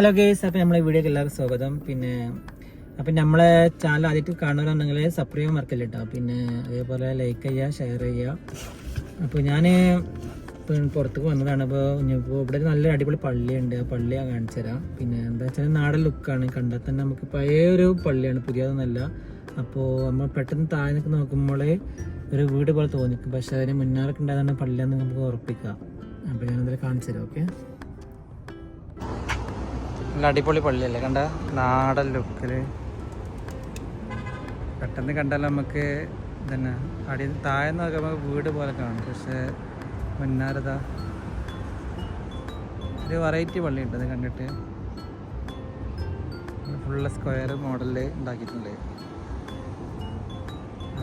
Hello guys അപ്പോൾ നമ്മളെ വീഡിയോക്ക് എല്ലാവർക്കും സ്വാഗതം. പിന്നെ അപ്പം നമ്മളെ ചാനൽ ആദ്യമായിട്ട് കാണുന്നവരുണ്ടെങ്കിൽ സബ്സ്ക്രൈബ് മറക്കല്ല കേട്ടോ പിന്നെ അതേപോലെ ലൈക്ക് ചെയ്യുക ഷെയർ ചെയ്യുക. അപ്പോൾ ഞാൻ പുറത്തേക്ക് വന്നതാണ്. അപ്പോൾ ഇപ്പോൾ ഇവിടെ നല്ല നല്ലൊരു അടിപൊളി പള്ളിയുണ്ട്. ആ പള്ളി ഞാൻ കാണിച്ചു തരാം. പിന്നെ എന്താ വെച്ചാൽ നാടൻ ലുക്കാണ് കണ്ടാൽ തന്നെ നമുക്ക് പഴയ ഒരു പള്ളിയാണ് പുതിയതൊന്നല്ല. അപ്പോൾ നമ്മൾ പെട്ടെന്ന് താഴെ നിൽക്ക് നോക്കുമ്പോൾ ഒരു വീട് പോലെ തോന്നിക്കും. പക്ഷേ അതിന് മുന്നാറൊക്കെ ഉണ്ടായതാണ് പള്ളിയാണെന്ന് നമുക്ക് ഉറപ്പിക്കാം. അപ്പോൾ ഞാനതിൽ കാണിച്ചു തരാം ഓക്കെ നല്ല അടിപൊളി പള്ളിയല്ലേ? കണ്ട നാടൻ ലുക്കിൽ പെട്ടെന്ന് കണ്ടാൽ നമുക്ക് തന്നെ അടി താഴെ നമുക്ക് വീട് പോലെ കാണും. പക്ഷേ മുന്നാരതാ. ഒരു വെറൈറ്റി പള്ളി ഉണ്ട് അത് കണ്ടിട്ട്. ഫുള്ള് സ്ക്വയർ മോഡലിൽ ഉണ്ടാക്കിയിട്ടുണ്ട്.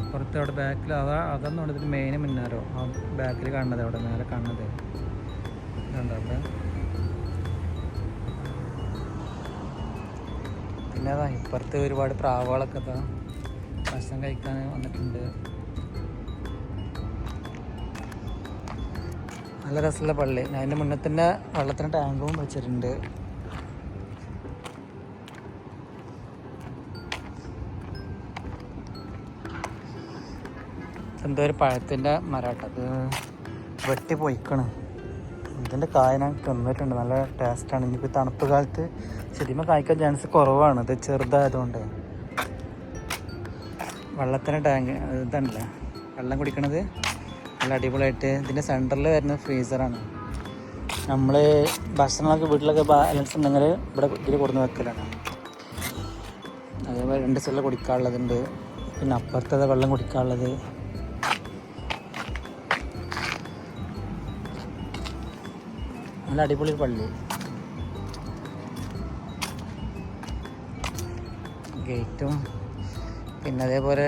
അപ്പുറത്ത് അവിടെ ബാക്കിൽ അതാ അതെന്ന് പറഞ്ഞിട്ട് മെയിൻ മുന്നാരോ. ആ ബാക്കിൽ കാണുന്നത് അവിടെ നേരെ കാണുന്നത്. കണ്ടോ അവിടെ? പിന്നെ അതാ ഇപ്പുറത്ത് ഒരുപാട് പ്രാവുകളൊക്കെ അതാ ഭക്ഷണം കഴിക്കാൻ വന്നിട്ടുണ്ട്. നല്ല രസമുള്ള പള്ളി. അതിന്റെ മുന്നേ തന്നെ വെള്ളത്തിന് ടാങ്കും വെച്ചിട്ടുണ്ട്. എന്തോ ഒരു പഴത്തിന്റെ മരാട്ടത് വെട്ടി പൊയ്ക്കണം ഇതിന്റെ കായ ഞാൻ തിന്നിട്ടുണ്ട്. നല്ല ടേസ്റ്റാണ് ഇനിയിപ്പോൾ തണുപ്പ് കാലത്ത് ശരിക്കും കായ്ക്കാൻ ചാൻസ് കുറവാണ്. ഇത് ചെറുതായതുകൊണ്ട്. വെള്ളത്തിന് ടാങ്ക് ഇതല്ല? വെള്ളം കുടിക്കണത് നല്ല അടിപൊളിയായിട്ട് ഇതിന്റെ സെന്ററിൽ വരുന്ന ഫ്രീസറാണ് നമ്മൾ ഭക്ഷണങ്ങളൊക്കെ വീട്ടിലൊക്കെ ബാലൻസ് ഉണ്ടെങ്കിൽ ഇവിടെ ഇതിൽ കൊടുന്ന് വെക്കലാണ്. അതേപോലെ രണ്ട് സൈഡിൽ കുടിക്കാനുള്ളതുണ്ട്. പിന്നെ അപ്പുറത്തത് വെള്ളം കുടിക്കാനുള്ളത്. നല്ല അടിപൊളി പള്ളി. ഗേറ്റും പിന്നെ അതേപോലെ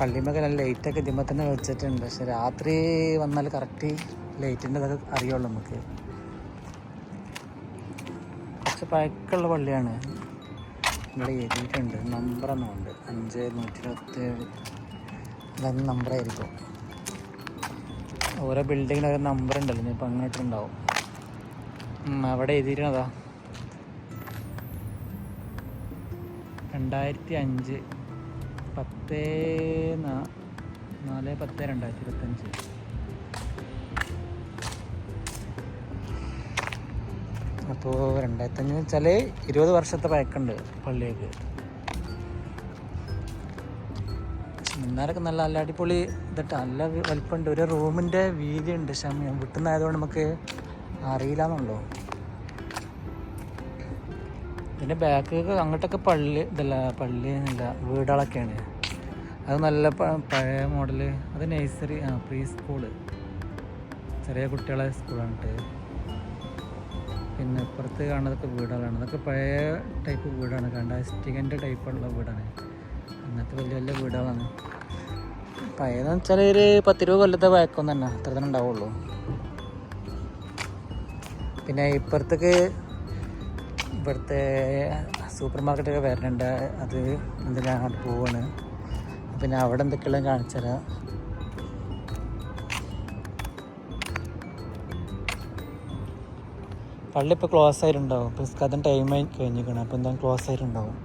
പള്ളിമൊക്കെ നല്ല ലൈറ്റൊക്കെ ഇതിമ്പോൾ തന്നെ വെച്ചിട്ടുണ്ട്. പക്ഷെ രാത്രി വന്നാൽ കറക്റ്റ് ലൈറ്റിന്റെ ഇതൊക്കെ അറിയുള്ളൂ നമുക്ക്. കുറച്ച് പഴക്കമുള്ള പള്ളിയാണ്. ഇവിടെ എഴുതിയിട്ടുണ്ട്. നമ്പറൊന്നും ഉണ്ട്. അഞ്ച് നൂറ്റി ഇരുപത്തേഴ് അതൊന്ന് നമ്പറായിരിക്കും ഓരോ ബിൽഡിങ്ങിന് ഓരോ നമ്പർ ഉണ്ടല്ലോ. ഇനിയിപ്പോൾ അങ്ങോട്ടുണ്ടാവും. ഉം, അവിടെ എഴുതിയിരുന്നതാ. രണ്ടായിരത്തി അഞ്ച് പത്ത് നാല് പത്ത് രണ്ടായിരത്തി ഇരുപത്തഞ്ച് അപ്പോൾ രണ്ടായിരത്തഞ്ച് വെച്ചാൽ ഇരുപത് വർഷത്തെ പഴക്കുണ്ട് പള്ളിയൊക്കെ. എന്നാലൊക്കെ നല്ല നല്ല അടിപൊളി ഇതിട്ട് നല്ല വലിപ്പമുണ്ട് ഒരു റൂമിന്റെ വീതി ഉണ്ട് പക്ഷെ വിട്ടുന്നായതുകൊണ്ട് നമുക്ക് അറിയില്ല എന്നുള്ളൂ പിന്നെ ബാക്കൊക്കെ അങ്ങോട്ടൊക്കെ പള്ളി ഇതല്ല പള്ളി എന്നല്ല വീടുകളൊക്കെയാണ്. അത് നല്ല പഴയ മോഡൽ. അത് നേഴ്സറി ആ പ്രീ സ്കൂൾ ചെറിയ കുട്ടികളെ സ്കൂളാണ്. പിന്നെ ഇപ്പുറത്ത് കാണുന്നതൊക്കെ വീടുകളാണ്. അതൊക്കെ പഴയ ടൈപ്പ് വീടാണ്. കണ്ട ടൈപ്പ് ടൈപ്പുള്ള വീടാണ്. അങ്ങനത്തെ വലിയ വലിയ വീടുകളാണ്. പഴയതെന്ന് വെച്ചാൽ ഒരു പത്തിരുപത് കൊല്ലത്തെ പഴക്കം തന്നെ. അത്ര തന്നെ ഉണ്ടാവുള്ളൂ. പിന്നെ ഇപ്പുറത്തേക്ക് ഇവിടുത്തെ സൂപ്പർ മാർക്കറ്റൊക്കെ വരുന്നുണ്ട്. അത് എന്തിനാണ് പോവാണ്. പിന്നെ അവിടെ എന്തൊക്കെയുള്ള കാണിച്ചു പള്ളി ഇപ്പോൾ ക്ലോസ് ആയിട്ടുണ്ടാവും. ഇപ്പോൾ നിസ്കാരം ടൈമായി കഴിഞ്ഞിരിക്കണം അപ്പോൾ എന്തായാലും ക്ലോസ് ആയിട്ടുണ്ടാവും.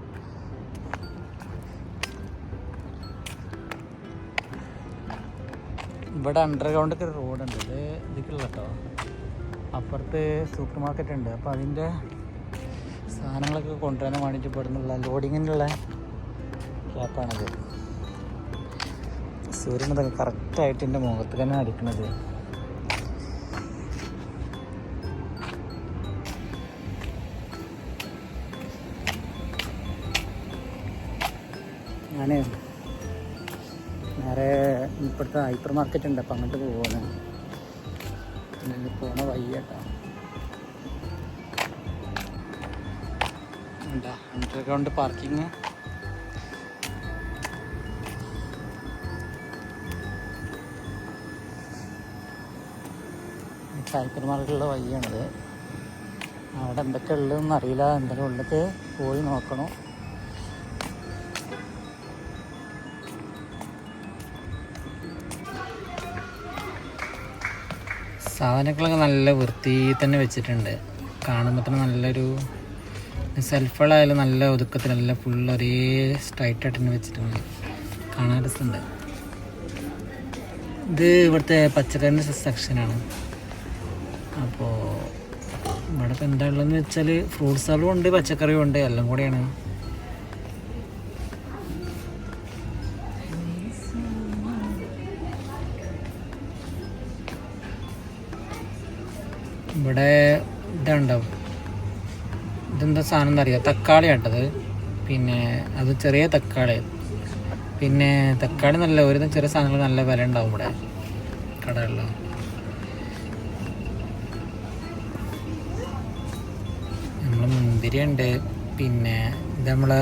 ഇവിടെ അണ്ടർഗ്രൗണ്ടൊക്കെ റോഡുണ്ട് ഇത് ഇതിക്കുള്ള കേട്ടോ. അപ്പുറത്ത് സൂപ്പർ മാർക്കറ്റ് ഉണ്ട് അപ്പോൾ അതിന്റെ സാധനങ്ങളൊക്കെ കൊണ്ടുവരാൻ വേണ്ടിയിട്ട് ഇവിടുന്നുള്ള ലോഡിങ്ങിനുള്ള ക്യാപ്പാണത്. സൂര്യനതൊക്കെ കറക്റ്റായിട്ട് എന്റെ മുഖത്ത് തന്നെ അടിക്കണത്. ഞാൻ നേരെ ഇപ്പോഴത്തെ ഹൈപ്പർ മാർക്കറ്റ് ഉണ്ട് അപ്പം അങ്ങോട്ട് പോവാണ്. പിന്നെ പോണ വയ്യട്ടോ അണ്ടർഗ്രൗണ്ട് പാർക്കിങ് മാർക്കറ്റുള്ള വഴിയാണിത്. അവിടെ എന്തൊക്കെ ഉള്ളതെന്ന് അറിയില്ല. എന്തെങ്കിലും ഉള്ളത് പോയി നോക്കണം. സാധനങ്ങളൊക്കെ നല്ല വൃത്തി തന്നെ വെച്ചിട്ടുണ്ട്. കാണുമ്പോൾ തന്നെ നല്ലൊരു സെൽഫുകളായാലും നല്ല ഒതുക്കത്തിൽ നല്ല ഫുൾ ഒരേ സ്ട്രൈറ്റ് ആയിട്ട് തന്നെ വെച്ചിട്ടുണ്ട്. കാണാൻ രസമുണ്ട്. ഇത് ഇവിടുത്തെ പച്ചക്കറിന്റെ സെക്ഷനാണ് അപ്പോൾ ഇവിടെ ഇപ്പോൾ എന്താ ഉള്ളതെന്ന് വെച്ചാൽ ഫ്രൂട്ട്സുകളും ഉണ്ട് പച്ചക്കറിയും ഉണ്ട് എല്ലാം കൂടെയാണ്. ഇവിടെ ഇതുണ്ടാവും. ഇതെന്താ സാധനം എന്നറിയാം തക്കാളി ആട്ടത് പിന്നെ അത് ചെറിയ തക്കാളി. പിന്നെ തക്കാളി നല്ല ഒരു ചെറിയ സാധനങ്ങൾ നല്ല വില ഉണ്ടാവും ഇവിടെ കടകളിൽ നമ്മൾ മുന്തിരി ഉണ്ട് പിന്നെ ഇത് നമ്മളെ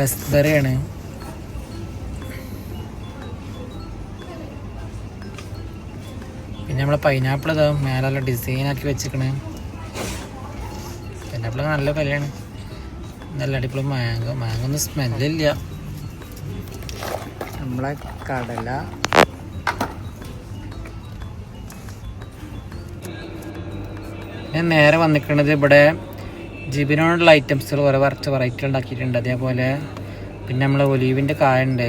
റസ്ബെറി പിന്നെ നമ്മളെ പൈനാപ്പിൾ ഇതാ ഡിസൈൻ ആക്കി വെച്ചിരിക്കണേ. പൈനാപ്പിൾ നല്ല വിലയാണ്. നല്ല അടിപൊളി മാങ്ങ. മാങ്ങ ഒന്നും സ്മെല്ലില്ല നമ്മളെ കടല. ഞാൻ നേരെ വന്നിരിക്കുന്നത് ഇവിടെ ജിബിനോടുള്ള ഐറ്റംസുകൾ ഓരോ കുറച്ച് വെറൈറ്റി ഉണ്ടാക്കിയിട്ടുണ്ട്. അതേപോലെ പിന്നെ നമ്മൾ ഒലീവിന്റെ കായുണ്ട്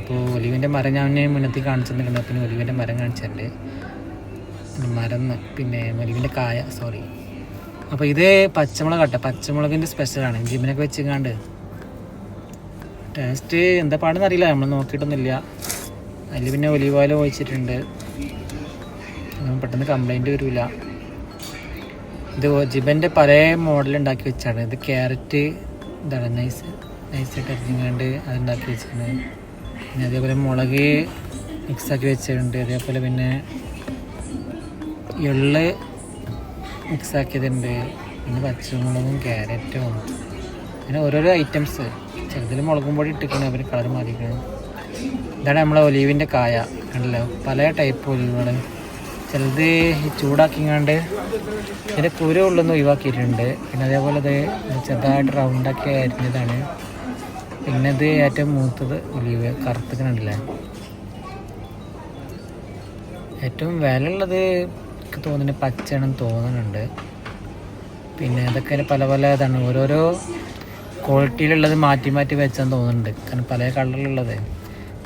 അപ്പോൾ ഒലീവിന്റെ മരം ഞാൻ മുന്നത്തിൽ കാണിച്ചു പിന്നെ ഒലീവിന്റെ മരം കാണിച്ചിട്ടുണ്ട് മരന്ന് പിന്നെ മുരുകിന്റെ കായ സോറി അപ്പോൾ ഇത് പച്ചമുളക് കട്ടെ പച്ചമുളകിന്റെ സ്പെഷ്യലാണ് ജിമ്മിനൊക്കെ വെച്ചിങ്ങാണ്ട്. ടേസ്റ്റ് എന്താ പാടെന്ന് അറിയില്ല. നമ്മൾ നോക്കിയിട്ടൊന്നുമില്ല. അതിൽ പിന്നെ ഒലീവ് ഓയിൽ ഒഴിച്ചിട്ടുണ്ട്. പെട്ടെന്ന് കംപ്ലൈന്റ് വരില്ല ഇത് ജിബന്റെ പല മോഡൽ ഉണ്ടാക്കി വെച്ചാണ്. ഇത് ക്യാരറ്റ് ഇതാണ് നൈസ് നൈസായിട്ട് അരിഞ്ഞുകൊണ്ട് അതുണ്ടാക്കി വെച്ചിട്ടുണ്ട് പിന്നെ അതേപോലെ മുളക് മിക്സാക്കി വെച്ചിട്ടുണ്ട്. അതേപോലെ പിന്നെ എള്ള് മിക്സാക്കിയതുണ്ട് പിന്നെ പച്ചമുളകും ക്യാരറ്റും പിന്നെ ഓരോരോ ഐറ്റംസ് ചെറുതിൽ മുളകും പൊടി ഇട്ടിക്കണം അവർ കളർ മാറിക്കണം ഇതാണ് നമ്മളെ ഒലീവിന്റെ കായ കണ്ടല്ലോ? പല ടൈപ്പ് ഒലീവുകൾ ചിലത് ചൂടാക്കിങ്ങാണ്ട് ഇതിന്റെ കുരു ഉള്ളൊന്ന് ഒഴിവാക്കിയിട്ടുണ്ട്. പിന്നെ അതേപോലെ അത് ചെറുതായിട്ട് റൗണ്ടാക്കി അരിഞ്ഞതാണ്. പിന്നെ ഇത് ഏറ്റവും മൂത്തത് ഒലീവ് കറുത്തിക്കണില്ലേ ഏറ്റവും വില ഉള്ളത് എനിക്ക് തോന്നുന്ന പച്ചയാണെന്ന് തോന്നുന്നുണ്ട്. പിന്നെ ഇതൊക്കെ പല പല ഇതാണ്. ഓരോരോ ക്വാളിറ്റിയിലുള്ളത് മാറ്റി മാറ്റി വെച്ചാന്ന് തോന്നുന്നുണ്ട്. കാരണം പല കളറിലുള്ളത്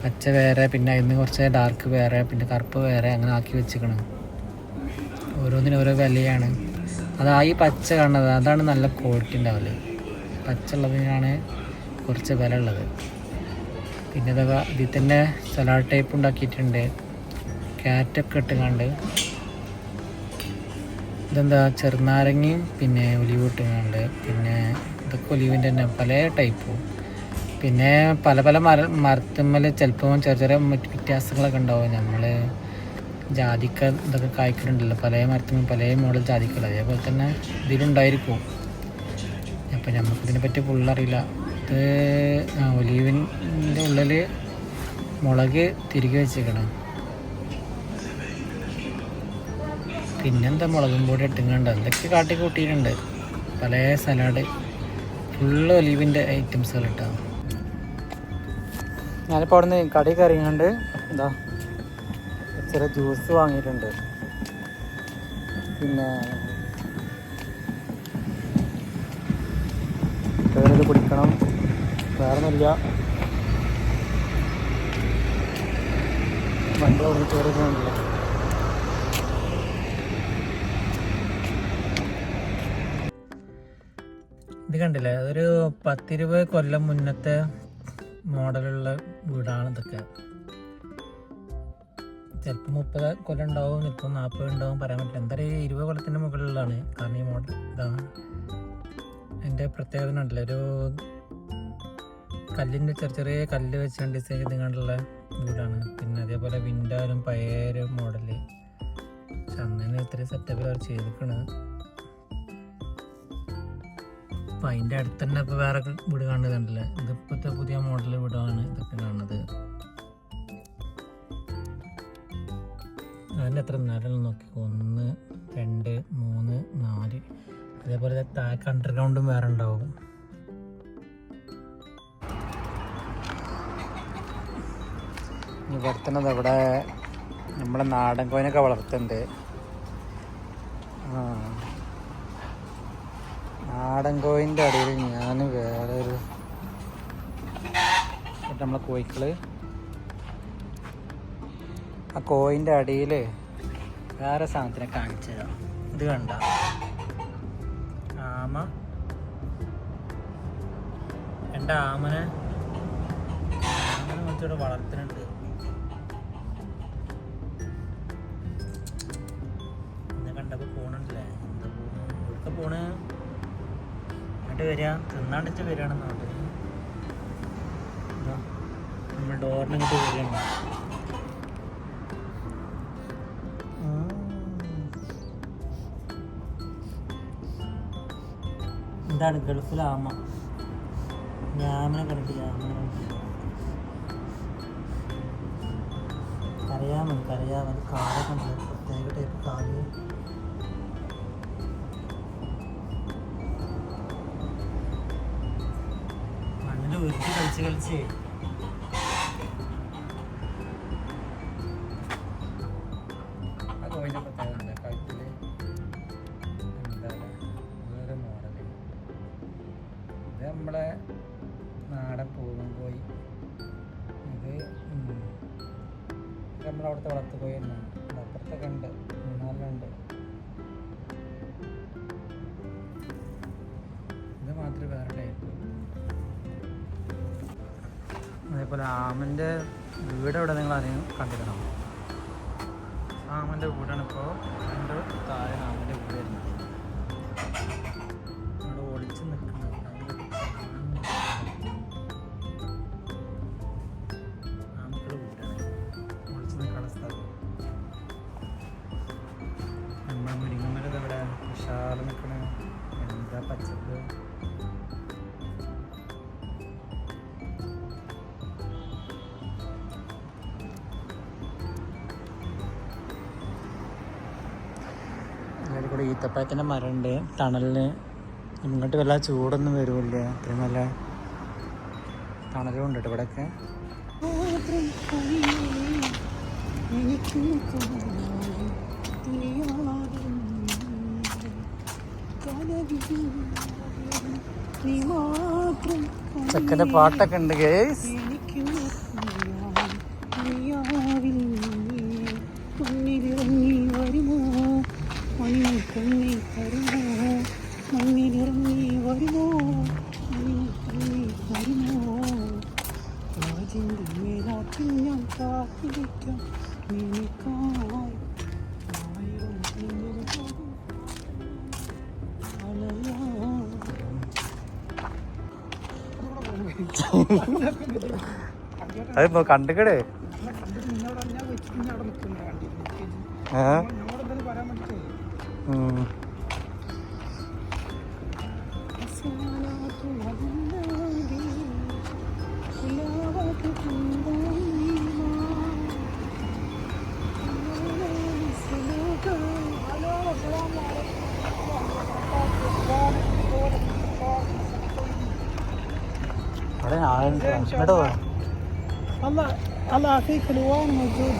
പച്ച വേറെ പിന്നെ അതിന് കുറച്ച് ഡാർക്ക് വേറെ പിന്നെ കറുപ്പ് വേറെ അങ്ങനെ ആക്കി വെച്ചിക്കണം ഓരോന്നിനും ഓരോ വിലയാണ്. അതാ ഈ പച്ച കാണുന്നത്. അതാണ് നല്ല ക്വാളിറ്റി ഉണ്ടാവൽ. പച്ച ഉള്ളതിനാണ് കുറച്ച് വില ഉള്ളത്. പിന്നെ ഇതൊക്കെ ഇതിൽ തന്നെ സലാഡ് ടൈപ്പ് ഉണ്ടാക്കിയിട്ടുണ്ട്. ക്യാറ്റൊക്കെ ഇട്ടുകൊണ്ട് ഇതെന്താ ചെറുനാരങ്ങയും പിന്നെ ഒലിവ് ഇട്ടുന്നുണ്ട് പിന്നെ ഇതൊക്കെ ഒലിവിന്റെ തന്നെ പല ടൈപ്പും. പിന്നെ പല പല മര മരത്തുമ്മൽ ചിലപ്പോൾ ചെറിയ ചെറിയ മറ്റ് വ്യത്യാസങ്ങളൊക്കെ ഉണ്ടാവും. നമ്മൾ ജാതിക്ക ഇതൊക്കെ കായ്ക്കുന്നുണ്ടല്ലോ പല മരത്തുമ്മ പല മോഡൽ ജാതിക്കൾ. അതേപോലെ തന്നെ ഇതിലുണ്ടായിരിക്കും. അപ്പം നമുക്കിതിനെ പറ്റി ഫുള്ളറിയില്ല ഇത് ഒലീവിന്റെ ഉള്ളിൽ മുളക് തിരികെ വെച്ചേക്കണം. പിന്നെന്താ മുളകും പൊടി ഇട്ടുങ്ങണ്ട് എന്തൊക്കെ കാട്ടി കൂട്ടിയിട്ടുണ്ട്. പല സലാഡ്. ഫുള്ള് ഒലീവിന്റെ ഐറ്റംസുകൾ ഇട്ടാ. ഞാനിപ്പോൾ അവിടെ നിന്ന് കടയിൽ കറിയുണ്ട് എന്താ ചെറിയ ജ്യൂസ് വാങ്ങിയിട്ടുണ്ട്. പിന്നെ വേറെ കുടിക്കണം? വേറെ ഒന്നുമില്ല വണ്ടി അവിടെ കയറി പോകുന്നില്ല ഇത് കണ്ടില്ലേ? അതൊരു പത്തിരുപത് കൊല്ലം മുന്നത്തെ മോഡലുള്ള വീടാണ് ഇതൊക്കെ. ചിലപ്പോൾ മുപ്പത് കൊല്ലം ഉണ്ടാവും ഇപ്പം നാൽപ്പത് ഉണ്ടാവും പറയാൻ പറ്റില്ല. എന്തായാലും ഇരുപത് കൊല്ലത്തിന്റെ മുകളിലാണ് കാരണം ഈ മോഡൽ ഇതാണ്. എന്റെ പ്രത്യേകത ഉണ്ടല്ലോ ഒരു കല്ലിന്റെ ചെറിയ ചെറിയ കല്ല് വെച്ച് ഡിസൈൻ ചെയ്തുകൊണ്ടുള്ള വീടാണ്. പിന്നെ അതേപോലെ വിൻഡോയിലും പഴയ ഒരു മോഡൽ. പക്ഷെ അന്നേ ഇത്രയും സെറ്റപ്പിൽ അവർ ചെയ്തിരിക്കണത് അപ്പം അതിന്റെ അടുത്ത് തന്നെ ഇപ്പോൾ വേറെ വീട് കാണുന്നുണ്ടല്ലേ? ഇതിപ്പോഴത്തെ പുതിയ മോഡൽ വീടാണ് ഇതൊക്കെ കാണുന്നത്. അതിന്റെ എത്ര നിലം നോക്കി ഒന്ന് രണ്ട് മൂന്ന് നാല്. അതേപോലെ താഴെ അണ്ടർഗ്രൗണ്ടും വേറെ ഉണ്ടാവും. വളർത്തുന്നത് തന്നെ ഇവിടെ നമ്മുടെ നാടൻ കോയിനൊക്കെ വളർത്തുന്നുണ്ട്. നാടൻ കോയിന്റെ അടിയിൽ ഞാൻ വേറെ ഒരു നമ്മളെ കോയിക്കൾ. ആ കോയിന്റെ അടിയിൽ വേറെ സാധനത്തിനെ കാണിച്ചു ഇത് കണ്ട. ആമ. എന്റെ ആമനെ ആമനെ കുറച്ചുകൂടെ വളർത്തുന്നുണ്ട്. ഇങ്ങോട്ട് വരിക. തിന്നാണ്ടിച്ച് വരികയാണെന്ന് നമ്മൾ ഡോറിന് ഇങ്ങോട്ട് വരികയാണ്. എന്താണ് ഗൾഫിലാമ ആമ. ഞാമനെ കണ്ടിട്ടില്ല? ആമനെ അറിയാമോ? കരയാമൻ കാടൊക്കെ പ്രത്യേക ടൈപ്പ് കാട്. കളിച്ച്. കളിച്ച് ആ കോഴിന്റെ പ്രത്യേകത കഴുത്തിൽ എന്താ? വേറെ മോഡൽ. ഇത് നമ്മളെ നാടൻ പൂവൻ കോഴി ഇത് നമ്മളവിടുത്തെ വളർത്തു കോഴി തന്നെ അപ്പുറത്തൊക്കെ ഉണ്ട്. മൂന്നാലിലുണ്ട് അതേപോലെ ആമന്റെ വീട് എവിടെ നിങ്ങൾ അറിയും കണ്ടിരുന്നോ ആമന്റെ വീടാണ് ഇപ്പോൾ രണ്ട് താഴെ ആമന്റെ വീട് വരുന്നത്. കൂടെ ഈത്തപ്പഴത്തിന്റെ മരമുണ്ട്. തണലിന് ഇങ്ങോട്ട് വല്ല ചൂടൊന്നും വരുമില്ല? അത്രയും നല്ല തണലും ഉണ്ട് കേട്ടോ ഇവിടെയൊക്കെ. ചെക്കന്റെ പാട്ടൊക്കെ ഉണ്ട് ഗേസ് കണ്ണി വരുമോ മണ്ണിലിറങ്ങി വരുമോ? കണ്ണി വരുമോ? രാജിന്റെ മേലാറ്റിൽ ഞാൻ കാത്തിരിക്കാം. നിനക്കായി അതിപ്പോ കണ്ടുകടേ ഏ ആളുണ്ട് കേട്ടോ الله الله يعطيك الوان موجود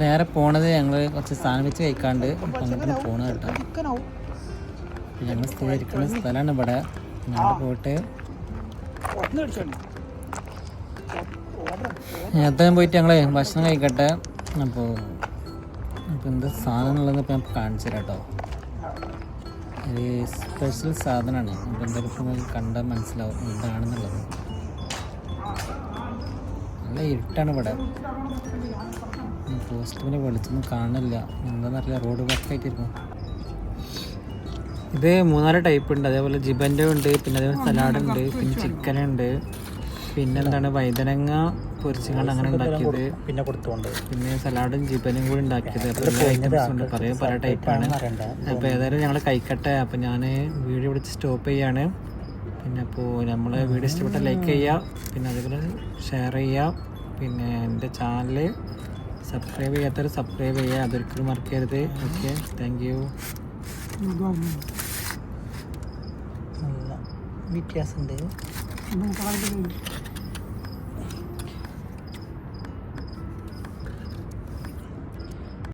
നേരെ പോണത് ഞങ്ങൾ കുറച്ച് സാധനം വെച്ച് കഴിക്കാണ്ട് അപ്പം അങ്ങോട്ട് പോണത് കേട്ടോ ഞങ്ങൾ സ്ഥിരീകരിക്കുന്ന സ്ഥലമാണ് ഇവിടെ ഞങ്ങൾ പോയിട്ട് നേരത്തെ പോയിട്ട് ഞങ്ങളെ ഭക്ഷണം കഴിക്കട്ടെ. അപ്പോൾ അപ്പോൾ എന്ത് സാധനം ഉള്ളത് ഇപ്പം ഞാൻ കാണിച്ചു തരാം കേട്ടോ. ഒരു സ്പെഷ്യൽ സാധനമാണ് അപ്പോൾ എന്തായാലും ഇപ്പം നിങ്ങൾക്ക് കണ്ടാൽ മനസ്സിലാവും എന്താണെന്നുള്ളത്. നല്ല ഇരുട്ടാണ് ഇവിടെ. പോസ്റ്റിന് വെളിച്ചൊന്നും കാണില്ല എന്താണെന്നറിയില്ല റോഡ് വർക്കായിട്ടിരിക്കും ഇത് മൂന്നാൽ ടൈപ്പ് ഉണ്ട്. അതേപോലെ ജിബന്റെ ഉണ്ട് പിന്നെ അതേപോലെ സലാഡ് ഉണ്ട് പിന്നെ ചിക്കൻ ഉണ്ട്. പിന്നെ എന്താണ്? വൈതനങ്ങ പൊരിച്ചുകൊണ്ട് അങ്ങനെ ഉണ്ടാക്കിയത്. പിന്നെ കൊടുത്തുകൊണ്ട്. പിന്നെ സലാഡും ജിബനും കൂടി ഉണ്ടാക്കിയത്. അപ്പോൾ എല്ലാ ഐറ്റംസ് ഉണ്ട്. പല പല ടൈപ്പാണ് അപ്പോൾ ഏതായാലും ഞങ്ങൾ കൈക്കട്ടെ അപ്പോൾ ഞാൻ വീഡിയോ വിളിച്ച് സ്റ്റോപ്പ് ചെയ്യാണ്. പിന്നെ അപ്പോൾ നമ്മളെ വീഡിയോ ഇഷ്ടപ്പെട്ട ലൈക്ക് ചെയ്യുക പിന്നെ അതേപോലെ ഷെയർ ചെയ്യുക പിന്നെ എന്റെ ചാനൽ സബ്സ്ക്രൈബ് ചെയ്യാത്തവർ സബ്സ്ക്രൈബ് ചെയ്യുക അതൊരിക്കലും മറക്കരുത്. Okay thank 누가 몰라. 미피아스인데요? 뭔가 알고